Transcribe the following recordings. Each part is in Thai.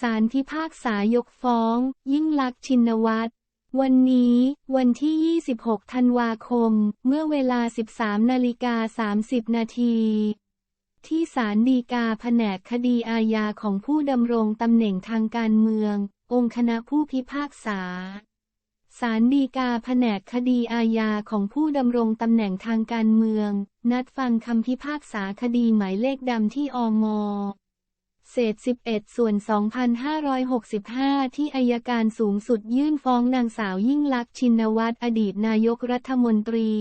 ศาลพิพากษายกฟ้อง ยิ่งลักษณ์ชินวัตร วันนี้ วันที่ 26 ธันวาคม เมื่อเวลา 13 นาฬิกา 30 นาที ที่ศาลฎีกาแผนกคดีอาญาของผู้ดำรงตำแหน่งทางการเมือง องค์คณะผู้พิพากษาศาลฎีกาแผนกคดีอาญาของผู้ดำรงตำแหน่งทางการเมือง นัดฟังคำพิพากษาคดีหมายเลขดำที่อม เศษ 11 ส่วน 2565 ที่อายการสูงสุดยื่นฟ้องนางสาวยิ่งลักษณ์ชินวัตรอดีตนายกรัฐมนตรี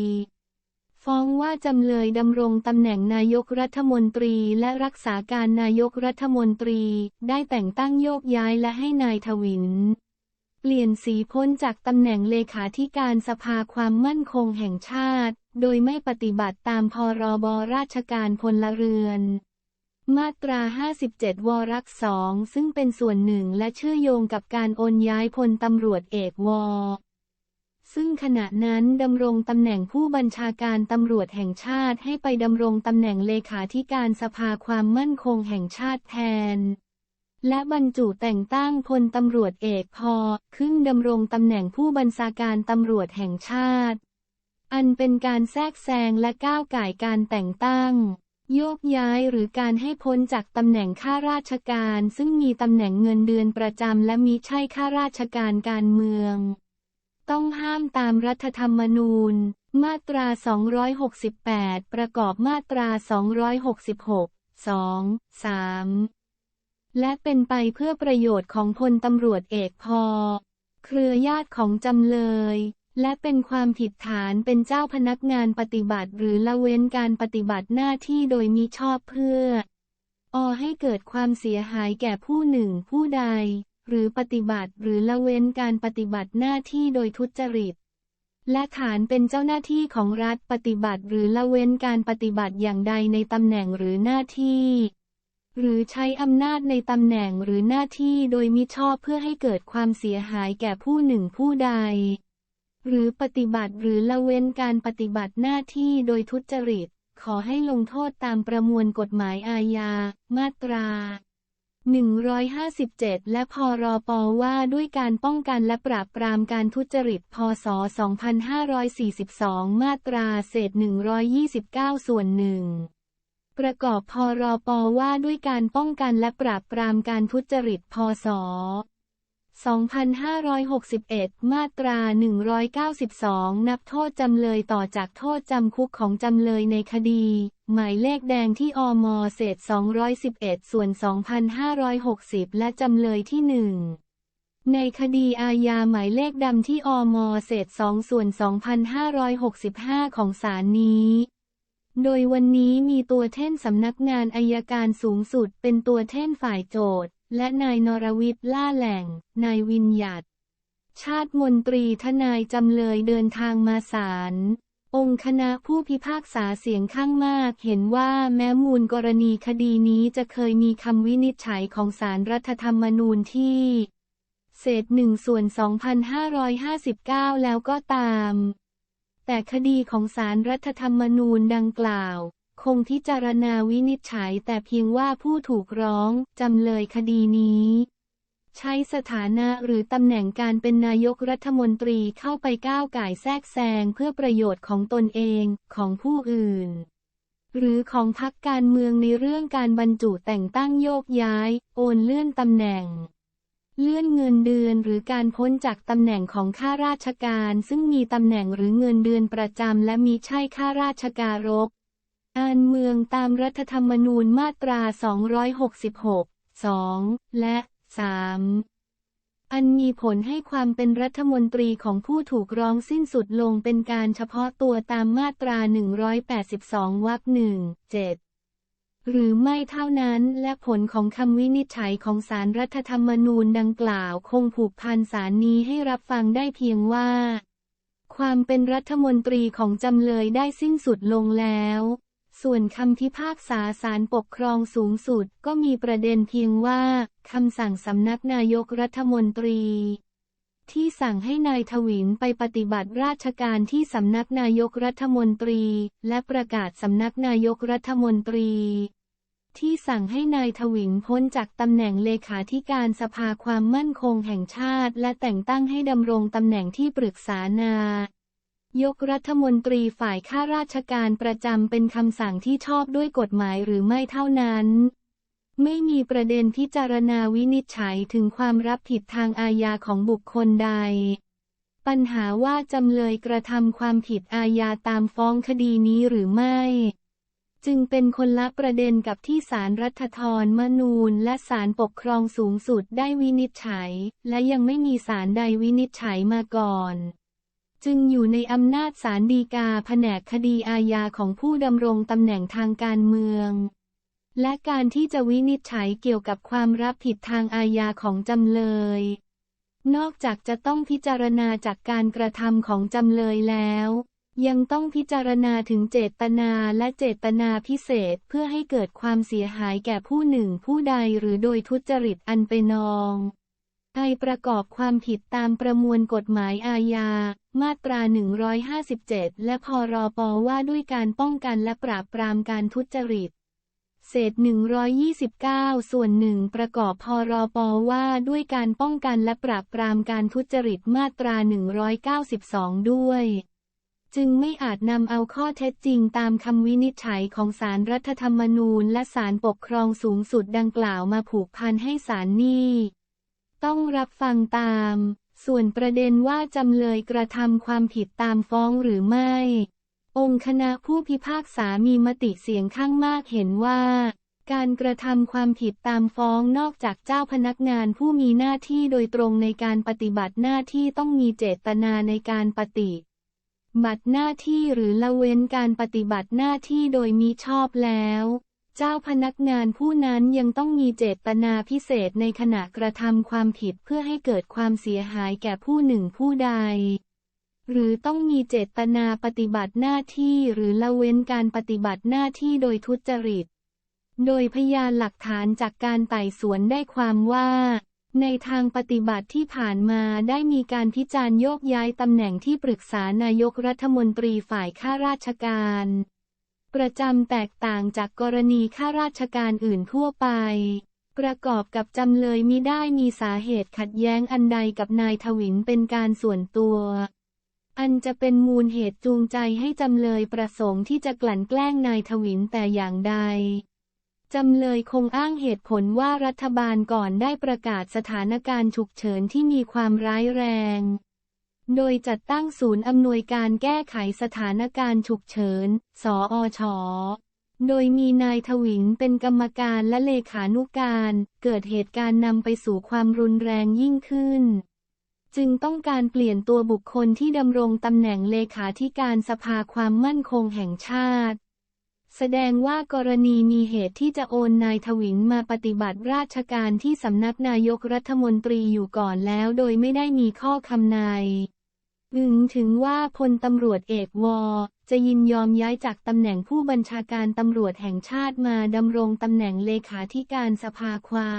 ฟ้องว่าจำเลยดำรงตำแหน่งนายกรัฐมนตรีและรักษาการนายกรัฐมนตรี ได้แต่งตั้งโยกย้ายและให้นายทวิน เปลี่ยนสีพ้นจากตำแหน่งเลขาธิการสภาความมั่นคงแห่งชาติ โดยไม่ปฏิบัติตามพรบราชการพลเรือน มาตรา 57 วรักสองซึ่งเป็นส่วนหนึ่งและเชื่อโยงกับการโอนย้ายพลตำรวจเอกวซึ่งขณะนั้นดำรงตำแหน่งผู้บัญชาการตำรวจแห่งชาติให้ไปดำรงตำแหน่งเลขาธิการสภาความมั่นคงแห่งชาติแทน และบรรจุแต่งตั้งพลตำรวจเอกพอขึ้นดำรงตำแหน่งผู้บัญชาการตำรวจแห่งชาติ อันเป็นการแทรกแซงและก้าวไก่การแต่งตั้ง โยกย้ายหรือการให้พ้นจากตำแหน่งข้าราชการ ซึ่งมีตำแหน่งเงินเดือนประจำและมิใช่ข้าราชการการเมือง ต้องห้ามตามรัฐธรรมนูญ มาตรา 268 ประกอบมาตรา 266 2 3 และเป็นไปเพื่อประโยชน์ของพลตำรวจเอกพอ เครือญาติของจำเลย และเป็นความผิดฐานเป็นเจ้าพนักงานปฏิบัติหรือละเว้นการปฏิบัติหน้าที่โดยมิชอบเพื่ออให้เกิดความเสียหายแก่ผู้หนึ่งผู้ใด หรือปฏิบัติหรือละเว้นการปฏิบัติหน้าที่โดยทุจริต และฐานเป็นเจ้าหน้าที่ของรัฐปฏิบัติหรือละเว้นการปฏิบัติอย่างใดในตำแหน่งหรือหน้าที่ หรือใช้อำนาจในตำแหน่งหรือหน้าที่โดยมิชอบเพื่อให้เกิดความเสียหายแก่ผู้หนึ่งผู้ใด หรือปฏิบัติหรือละเว้นการปฏิบัติหน้าที่โดยทุจริต ขอให้ลงโทษตามประมวลกฎหมายอาญา มาตรา 157 และพรปว่าด้วยการป้องกันและปราบปรามการทุจริต พศ 2542 มาตราเศษ 129 ส่วนหนึ่งประกอบพรปว่าด้วยการป้องกันและปราบปรามการทุจริต พศ 2561 มาตรา 192 นับโทษจำเลยต่อจากโทษจำคุกของจำเลยในคดี หมายเลขแดงที่อมเศษ 211 ส่วน 2560 และจำเลยที่ 1ในคดีอาญาหมายเลขดำที่อมเศษ2ส่วน 2565 ของศาลนี้ โดยวันนี้มีตัวแท่นสำนักงานอายการสูงสุดเป็นตัวแท่นฝ่ายโจทย์ และนายนรวิทย์ล่าแหล่ง นายวินยัดชาติมนตรีทนายจำเลยเดินทางมาศาล องค์คณะผู้พิพากษาเสียงข้างมากเห็นว่าแม้มูลกรณีคดีนี้จะเคยมีคำวินิจฉัยของศาลรรัฐธรรมนูญที่ เศษหนึ่งส่วน 2559 แล้วก็ตาม แต่คดีของศาลรรัฐธรรมนูญดังกล่าว งพิจารณาวินิจฉัยแต่เพียงว่าผู้ถูกร้องจำเลยคดีนี้ ใช้สถานะหรือตำแหน่งการเป็นนายกรัฐมนตรีเข้าไปก้าวไก่แทรกแซงเพื่อประโยชน์ของตนเองของผู้อื่น หรือของพรรคการเมืองในเรื่องการบรรจุแต่งตั้งโยกย้าย โอนเลื่อนตำแหน่งเลื่อนเงินเดือนหรือการพ้นจากตำแหน่งของข้าราชการ ซึ่งมีตำแหน่งหรือเงินเดือนประจำและมีใช่ข้าราชการ กอานเมืองตามรัฐธรรมนูญมาตรา 266 2 และ 3 อันมีผลให้ความเป็นรัฐมนตรีของผู้ถูกร้องสิ้นสุดลงเป็นการเฉพาะตัวตามมาตรา 182 วรรคหนึ่งเจ็ดหรือไม่เท่านั้นและผลของคำวินิจฉัยของศาลรรัฐธรรมนูญดังกล่าวคงผูกพันศาลนี้ให้รับฟังได้เพียงว่า ความเป็นรัฐมนตรีของจำเลยได้สิ้นสุดลงแล้ว ส่วนคำพิพากษาศาลปกครองสูงสุดก็มีประเด็นเพียงว่าคำสั่งสำนักนายกรัฐมนตรี ที่สั่งให้นายทวินไปปฏิบัติราชการที่สำนักนายกรัฐมนตรี และประกาศสำนักนายกรัฐมนตรี ที่สั่งให้นายทวินพ้นจากตำแหน่งเลขาธิการสภาความมั่นคงแห่งชาติ และแต่งตั้งให้ดำรงตำแหน่งที่ปรึกษานา ยกรัฐมนตรีฝ่ายข้าราชการประจำเป็นคำสั่งที่ชอบด้วยกฎหมายหรือไม่เท่านั้น ไม่มีประเด็นพิจารณาวินิจฉัยถึงความรับผิดทางอาญาของบุคคลใด ปัญหาว่าจำเลยกระทำความผิดอาญาตามฟ้องคดีนี้หรือไม่ จึงเป็นคนละประเด็นกับที่ศาลรรัฐธรรมนูญ และศาลปกครองสูงสุดได้วินิจฉัย และยังไม่มีศาลใดวินิจฉัยมาก่อน จึงอยู่ในอำนาจศาลฎีกาแผนกคดีอาญาของผู้ดำรงตำแหน่งทางการเมือง และการที่จะวินิจฉัยเกี่ยวกับความรับผิดทางอาญาของจำเลย นอกจากจะต้องพิจารณาจากการกระทำของจำเลยแล้ว ยังต้องพิจารณาถึงเจตนาและเจตนาพิเศษเพื่อให้เกิดความเสียหายแก่ผู้หนึ่งผู้ใดหรือโดยทุจริตอันไปนอง ไอประกอบความผิดตามประมวลกฎหมายอาญา มาตรา 157 และพรปว่าด้วยการป้องกันและปราบปรามการทุจริต เศษ 129 ส่วนหนึ่งประกอบพรปว่าด้วยการป้องกันและปราบปรามการทุจริตมาตรา 192 ด้วย จึงไม่อาจนำเอาข้อเท็จจริงตามคำวินิจฉัยของศาลรรัฐธรรมนูญ และศาลปกครองสูงสุดดังกล่าวมาผูกพันให้ศาลนี้ ต้องรับฟังตาม ส่วนประเด็นว่าจำเลยกระทำความผิดตามฟ้องหรือไม่ องค์คณะผู้พิพากษามีมติเสียงข้างมากเห็นว่า การกระทำความผิดตามฟ้องนอกจากเจ้าพนักงานผู้มีหน้าที่โดยตรงในการปฏิบัติหน้าที่ต้องมีเจตนาในการปฏิบัติหน้าที่หรือละเว้นการปฏิบัติหน้าที่โดยมิชอบแล้ว เจ้าพนักงานผู้นั้นยังต้องมีเจตนาพิเศษในขณะกระทำความผิดเพื่อให้เกิดความเสียหายแก่ผู้หนึ่งผู้ใด หรือต้องมีเจตนาปฏิบัติหน้าที่หรือละเว้นการปฏิบัติหน้าที่โดยทุจริต โดยพยานหลักฐานจากการไต่สวนได้ความว่าในทางปฏิบัติที่ผ่านมาได้มีการพิจารณ์โยกย้ายตำแหน่งที่ปรึกษานายกรัฐมนตรีฝ่ายข้าราชการ ประจำแตกต่างจากกรณีข้าราชการอื่นทั่วไป ประกอบกับจำเลยมิได้มีสาเหตุขัดแย้งอันใดกับนายทวินเป็นการส่วนตัว อันจะเป็นมูลเหตุจูงใจให้จำเลยประสงค์ที่จะกลั่นแกล้งนายทวินแต่อย่างใดจำเลยคงอ้างเหตุผลว่ารัฐบาลก่อนได้ประกาศสถานการณ์ฉุกเฉินที่มีความร้ายแรง โดยจัดตั้งศูนย์อำนวยการแก้ไขสถานการณ์ฉุกเฉิน สออชโดยมีนายทวินเป็นกรรมการและเลขานุการ เกิดเหตุการณ์นำไปสู่ความรุนแรงยิ่งขึ้น จึงต้องการเปลี่ยนตัวบุคคลที่ดำรงตำแหน่งเลขาธิการสภาความมั่นคงแห่งชาติ แสดงว่ากรณีมีเหตุที่จะโอนนายทวินมาปฏิบัติราชการที่สำนักนายกรัฐมนตรีอยู่ก่อนแล้ว โดยไม่ได้มีข้อคำนาย อึงถึงว่าพลตำรวจเอกวอจะยินยอมย้ายจากตำแหน่งผู้บัญชาการตำรวจแห่งชาติมาดำรงตำแหน่งเลขาธิการสภาควา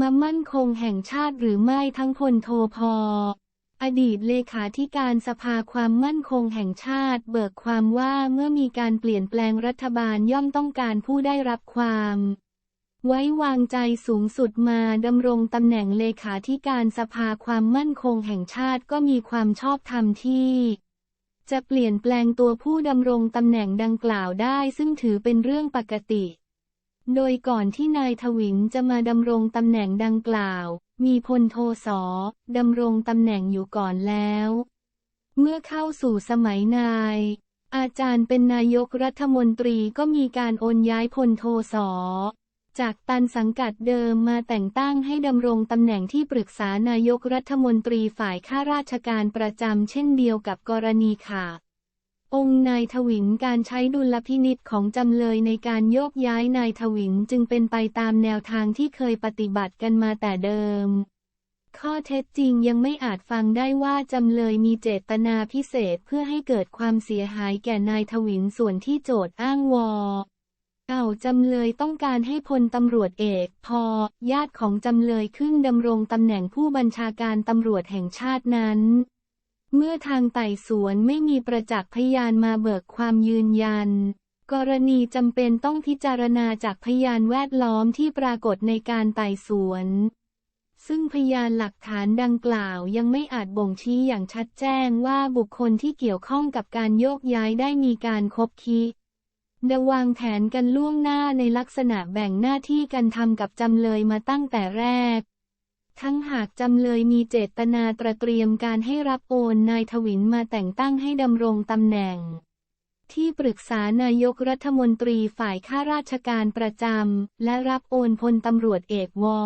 มามั่นคงแห่งชาติหรือไม่ทั้งพลโทพออดีตเลขาธิการสภาความมั่นคงแห่งชาติเบิกความว่าเมื่อมีการเปลี่ยนแปลงรัฐบาลย่อมต้องการผู้ได้รับความ ไว้วางใจสูงสุดมาดำรงตำแหน่งเลขาธิการสภาความมั่นคงแห่งชาติก็มีความชอบธรรมที่ จะเปลี่ยนแปลงตัวผู้ดำรงตำแหน่งดังกล่าวได้ซึ่งถือเป็นเรื่องปกติ โดยก่อนที่นายทวินจะมาดำรงตำแหน่งดังกล่าว มีพลโทสอดำรงตำแหน่งอยู่ก่อนแล้ว เมื่อเข้าสู่สมัยนายอาจารย์เป็นนายกรัฐมนตรีก็มีการโอนย้ายพลโทสอ จากตันสังกัดเดิมมาแต่งตั้งให้ดำรงตำแหน่งที่ปรึกษานายกรัฐมนตรีฝ่ายข้าราชการประจำเช่นเดียวกับกรณีค่ะองค์นายทวินการใช้ดุลพินิษของจำเลยในการโยกย้ายนายทวินจึงเป็นไปตามแนวทางที่เคยปฏิบัติกันมาแต่เดิม ข้อเท็จจริงยังไม่อาจฟังได้ว่าจำเลยมีเจตนาพิเศษเพื่อให้เกิดความเสียหายแก่นายทวินส่วนที่โจทย์อ้างวอ เก่าจำเลยต้องการให้พลตำรวจเอก พอ ญาติของจำเลยขึ้นดำรงตำแหน่งผู้บัญชาการตำรวจแห่งชาตินั้น เมื่อทางไต่สวนไม่มีประจักษ์พยานมาเบิกความยืนยัน กรณีจำเป็นต้องพิจารณาจากพยานแวดล้อมที่ปรากฏในการไต่สวน ซึ่งพยานหลักฐานดังกล่าวยังไม่อาจบ่งชี้อย่างชัดแจ้งว่าบุคคลที่เกี่ยวข้องกับการโยกย้ายได้มีการคบคิด ดวางแผนกันล่วงหน้าในลักษณะแบ่งหน้าที่กันทำกับจำเลยมาตั้งแต่แรก ทั้งหากจำเลยมีเจตนาตระเตรียมการให้รับโอนนายทวินมาแต่งตั้งให้ดำรงตำแหน่ง ที่ปรึกษานายกรัฐมนตรีฝ่ายข้าราชการประจำและรับโอนพลตำรวจเอกวอ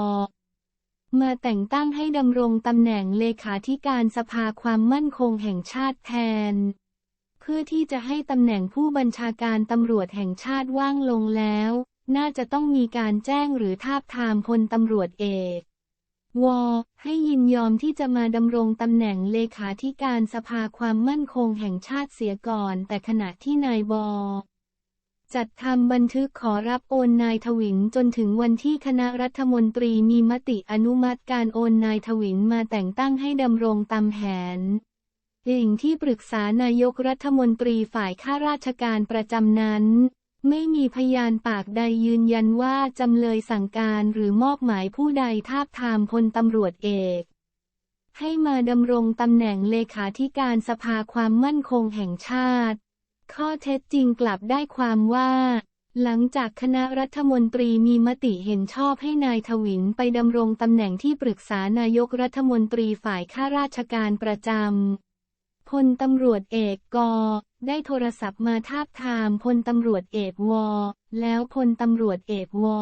มาแต่งตั้งให้ดำรงตำแหน่งเลขาธิการสภาความมั่นคงแห่งชาติแทน พื่อที่จะให้ตำแหน่งผู้บัญชาการตำรวจแห่งชาติว่างลงแล้ว น่าจะต้องมีการแจ้งหรือทาบทามพลตำรวจเอก วอ ให้ยินยอมที่จะมาดำรงตำแหน่งเลขาธิการสภาความมั่นคงแห่งชาติเสียก่อน แต่ขณะที่นายบอจัดทำบันทึกขอรับโอนนายทวินจนถึงวันที่คณะรัฐมนตรีมีมติอนุมัติการโอนนายทวินมาแต่งตั้งให้ดำรงตามแผน เองที่ปรึกษานายกรัฐมนตรีฝ่ายข้าราชการประจำนั้น ไม่มีพยานปากใดยืนยันว่าจำเลยสั่งการหรือมอบหมายผู้ใดทาบทามพลตำรวจเอก ให้มาดำรงตำแหน่งเลขาธิการสภาความมั่นคงแห่งชาติ ข้อเท็จจริงกลับได้ความว่าหลังจากคณะรัฐมนตรีมีมติเห็นชอบให้นายทวินไปดำรงตำแหน่งที่ปรึกษานายกรัฐมนตรีฝ่ายข้าราชการประจำ ลตำรวจเอกกอได้โทรศัพท์มาทาบทามพลตำรวจเอกวอ แล้วพลตำรวจเอกวอ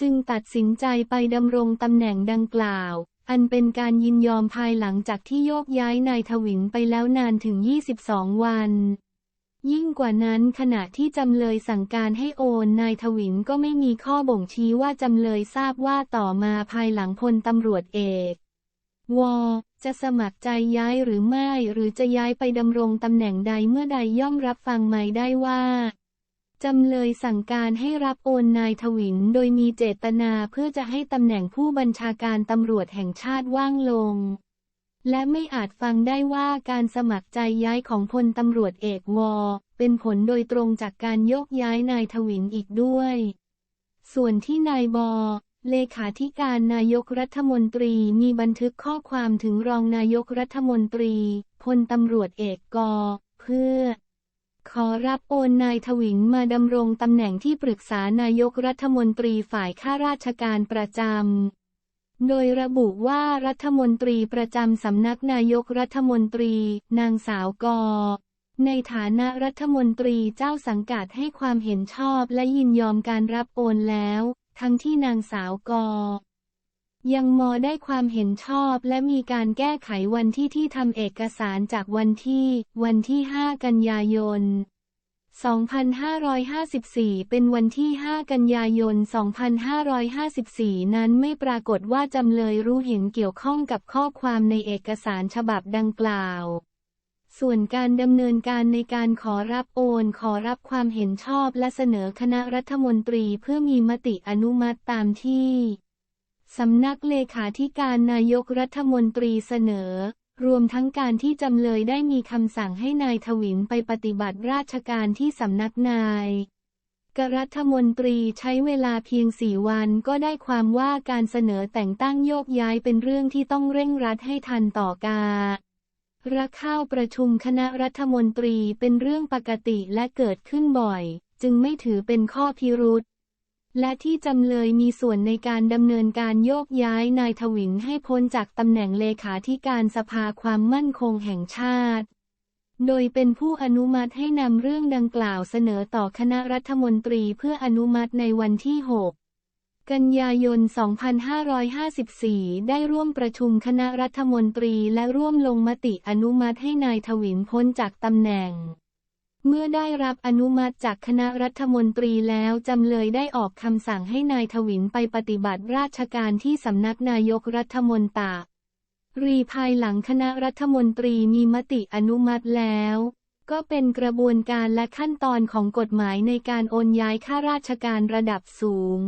จึงตัดสินใจไปดำรงตำแหน่งดังกล่าว อันเป็นการยินยอมภายหลังจากที่โยกย้ายนายทวินไปแล้วนานถึง 22 วัน ยิ่งกว่านั้นขณะที่จำเลยสั่งการให้โอนนายทวินก็ไม่มีข้อบ่งชี้ว่าจำเลยทราบว่าต่อมาภายหลังพลตำรวจเอก วอจะสมัครใจย้ายหรือไม่ หรือจะย้ายไปดำรงตำแหน่งใดเมื่อใดย่อมรับฟังไหมได้ว่าจำเลยสั่งการให้รับโอนนายทวินโดยมีเจตนาเพื่อจะให้ตำแหน่งผู้บัญชาการตำรวจแห่งชาติว่างลง และไม่อาจฟังได้ว่าการสมัครใจย้ายของพลตำรวจเอกวอ เป็นผลโดยตรงจากการโยกย้ายนายทวินอีกด้วย ส่วนที่นายบอ เลขาธิการนายกรัฐมนตรีมีบันทึกข้อความถึงรองนายกรัฐมนตรี พลตำรวจเอกกอเพื่อ ขอรับโอนนายทวินมาดำรงตำแหน่งที่ปรึกษานายกรัฐมนตรีฝ่ายข้าราชการประจำ โดยระบุว่ารัฐมนตรีประจำสำนักนายกรัฐมนตรี นางสาวกอในฐานะรัฐมนตรีเจ้าสังกัดให้ความเห็นชอบและยินยอมการรับโอนแล้ว ทั้งที่นางสาวกอยังมอได้ความเห็นชอบและมีการแก้ไขวันที่ที่ทำเอกสารจากวันที่ วันที่ 5 กันยายน 2554 เป็นวันที่ 5 กันยายน 2554 นั้นไม่ปรากฏว่าจำเลยรู้เห็นเกี่ยวข้องกับข้อความในเอกสารฉบับดังกล่าว ส่วนการดำเนินการในการขอรับโอน ขอรับความเห็นชอบและเสนอคณะรัฐมนตรีเพื่อมีมติอนุมัติตามที่สำนักเลขาธิการนายกรัฐมนตรีเสนอ รวมทั้งการที่จำเลยได้มีคำสั่งให้นายทวินไปปฏิบัติราชการที่สำนักนายกรัฐมนตรีใช้เวลาเพียงสี่วันก็ได้ความว่าการเสนอแต่งตั้งโยกย้ายเป็นเรื่องที่ต้องเร่งรัดให้ทันต่อกา ระเข้าประชุมคณะรัฐมนตรีเป็นเรื่องปกติและเกิดขึ้นบ่อย จึงไม่ถือเป็นข้อพิรุษและที่จำเลยมีส่วนในการดำเนินการโยกย้ายนายทวินให้พ้นจากตำแหน่งเลขาธิการสภาความมั่นคงแห่งชาติ โดยเป็นผู้อนุมัติให้นำเรื่องดังกล่าวเสนอต่อคณะรัฐมนตรีเพื่ออนุมัติในวันที่ 6 กันยายน 2554 ได้ร่วมประชุมคณะรัฐมนตรีและร่วมลงมติอนุมัติให้นายทวินพ้นจากตำแหน่ง เมื่อได้รับอนุมัติจากคณะรัฐมนตรีแล้วจำเลยได้ออกคำสั่งให้นายทวินไปปฏิบัติราชการที่สำนักนายกรัฐมนตรีภายหลังคณะรัฐมนตรีมีมติอนุมัติแล้วก็เป็นกระบวนการและขั้นตอนของกฎหมายในการโอนย้ายข้าราชการระดับสูง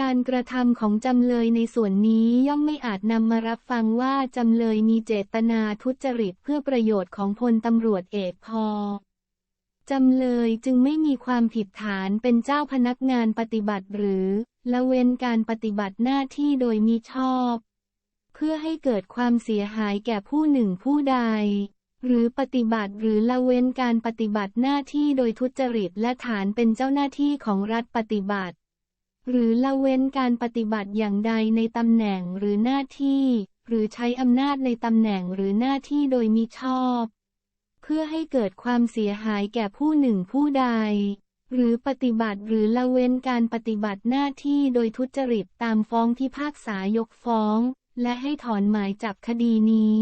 การกระทำของจำเลยในส่วนนี้ย่อมไม่อาจนำมารับฟังว่าจำเลยมีเจตนาทุจริตเพื่อประโยชน์ของพลตำรวจเอกพอจำเลยจึงไม่มีความผิดฐานเป็นเจ้าพนักงานปฏิบัติหรือละเว้นการปฏิบัติหน้าที่โดยมิชอบ เพื่อให้เกิดความเสียหายแก่ผู้หนึ่งผู้ใด หรือปฏิบัติหรือละเว้นการปฏิบัติหน้าที่โดยทุจริตและฐานเป็นเจ้าหน้าที่ของรัฐปฏิบัติ หรือละเว้นการปฏิบัติอย่างใดในตำแหน่งหรือหน้าที่ หรือใช้อำนาจในตำแหน่งหรือหน้าที่โดยมิชอบ เพื่อให้เกิดความเสียหายแก่ผู้หนึ่งผู้ใด หรือปฏิบัติหรือละเว้นการปฏิบัติหน้าที่โดยทุจริตตามฟ้องพิพากษายกฟ้อง และให้ถอนหมายจับคดีนี้